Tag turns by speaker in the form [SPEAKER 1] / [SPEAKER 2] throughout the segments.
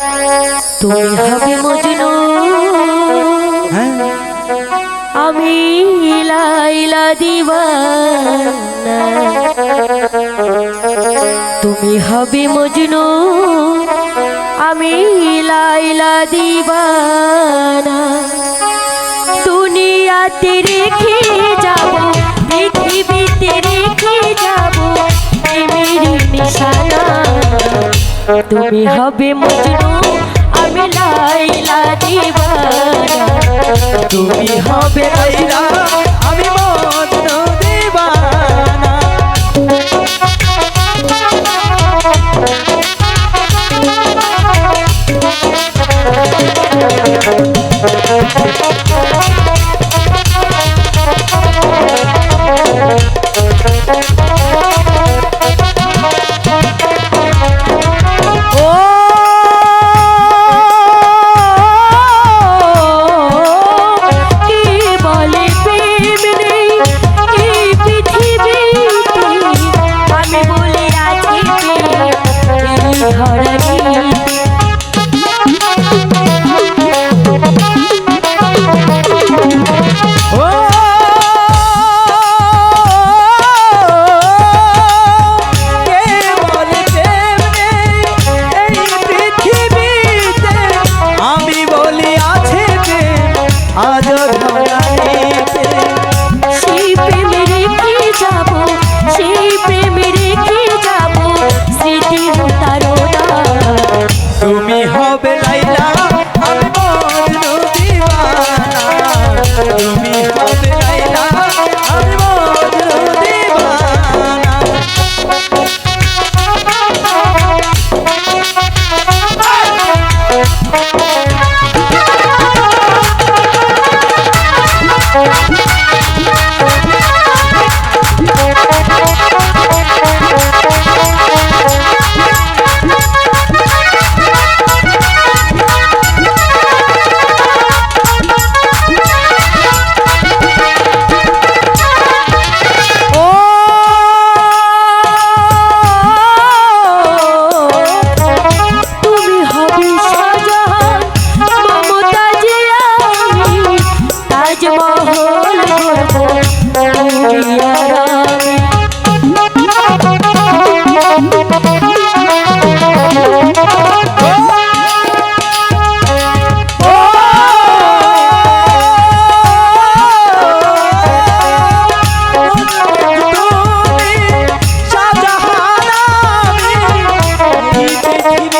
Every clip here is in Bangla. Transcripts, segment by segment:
[SPEAKER 1] হ্যাঁ। তুমি হবে মজনু। আমি লাইলা দিবানা তুমি হবে মজনু। আমি লাইলা দিবানা দুনিয়াতে রেখে যাব পৃথিবীতে রেখে যাব প্রেমের নিশানা। তুমি হবে মজনু আমি লাইলা দিবানা
[SPEAKER 2] তুমি হবে লাইলা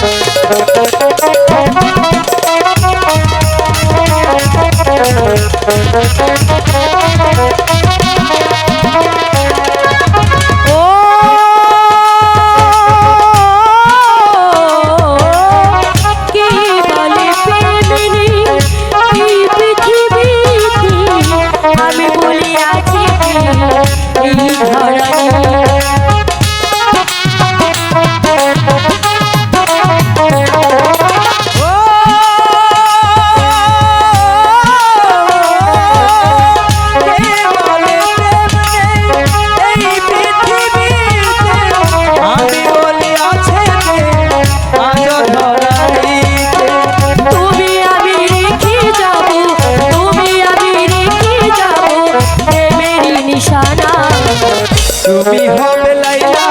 [SPEAKER 2] Thank you. তুমি হবে লাইলা